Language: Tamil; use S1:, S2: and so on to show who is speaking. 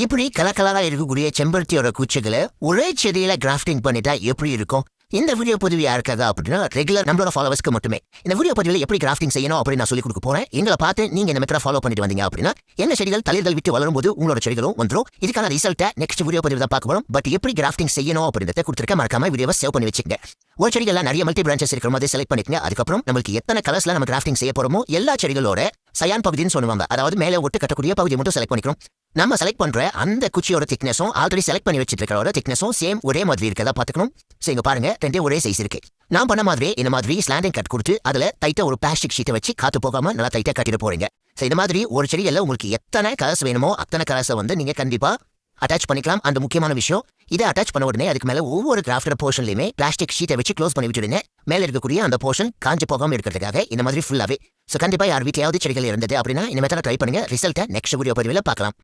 S1: இப்படி கலக்கலாக இருக்கக்கூடிய செம்பருத்தியோட குச்சிகளை ஒரே செடியில கிராஃப்டிங் பண்ணிட்டா எப்படி இருக்கும்? இந்த வீடியோ பதிவு யாருக்காக அப்படின்னா ரெகுலர் நம்மளோட ஃபாலோவர்ஸ்க்கு மட்டுமே. இந்த வீடியோ பதிவில் எப்படி கிராஃப்டிங் செய்யணும் அப்படின்னு நான் சொல்லி கொடுக்க போறேன். எங்களை பார்த்து நீங்க இந்த மெத்தட ஃபாலோ பண்ணிட்டு வந்தீங்க அப்படின்னா என்ன செடிகள் தலைதல் விட்டு வளரும் போது உங்களோட செடிகளும் வந்துரும். இதுக்கான ரிசல்ட்டை நெக்ஸ்ட் வீடியோ பதிவு தான் பார்க்க போறோம். பட் எப்படி கிராஃப்டிங் செய்யணும் அப்படின்றத கொடுத்துருக்க மறக்காம வீடியோவை சேவ் பண்ணி வச்சுங்க ஒரு செடிகள் நிறைய மல்டி பிரான்ச்சஸ் இருக்கிற மாதிரி செலக்ட் பண்ணிக்கங்க. அதுக்கப்புறம் நம்மளுக்கு எத்தனை கலர்ஸ்ல நம்ம கிராஃப்டிங் செய்ய போறோமோ எல்லா செடிகளோட சயான் பகுதின்னு சொல்லுவாங்க. அதாவது மேலே ஒட்டு கட்டக்கூடிய பகுதி மட்டும் செலக்ட் பண்ணிக்கிறோம். நம்ம செலக்ட் பண்ற அந்த குச்சியோட திக்னஸும் ஆல்ரெடி செலக்ட் பண்ணி வச்சிருக்கிறோட திக்னஸும் சேம் ஒரே மாதிரி இருக்கதா பார்த்துக்கணும். சரிங்க பாருங்க ரெண்டே ஒரே சைஸ் இருக்கு. நான் பண்ண மாதிரி இந்த மாதிரி ஸ்லாண்டிங் கட் கொடுத்து அதுல டைட்டாக ஒரு பிளாஸ்டிக் ஷீட்டை வச்சு காத்து போகாம நல்லா டைட்டாக கட்டிட போறீங்க. ஸோ இந்த மாதிரி ஒரு செடியில் உங்களுக்கு எத்தனை கலர்ஸ் வேணுமோ அத்தனை கலர்ஸை வந்து நீங்க கண்டிப்பா அட்டாச் பண்ணிக்கலாம். அந்த முக்கியமான விஷயம் இதை அட்டாச் பண்ண உடனே அதுக்கு மேலே ஒவ்வொரு கிராஃப்டர் போர்ஷன்லையுமே பிளாஸ்டிக் ஷீட்டை வச்சு க்ளோஸ் பண்ணி விட்டுடுங்க மேல இருக்கக்கூடிய அந்த போர்ஷன் காஞ்சு போகாம இருக்கிறதுக்காக இந்த மாதிரி ஃபுல்லாவே ஸோ கண்டிப்பா யார் வீட்லயாவது செடிகள் இருந்தது அப்படின்னா இந்த மாதிரி ட்ரை பண்ணுங்க. ரிசல்ட்டை நெக்ஸ்ட் வீடியோ பதிவில் பார்க்கலாம்.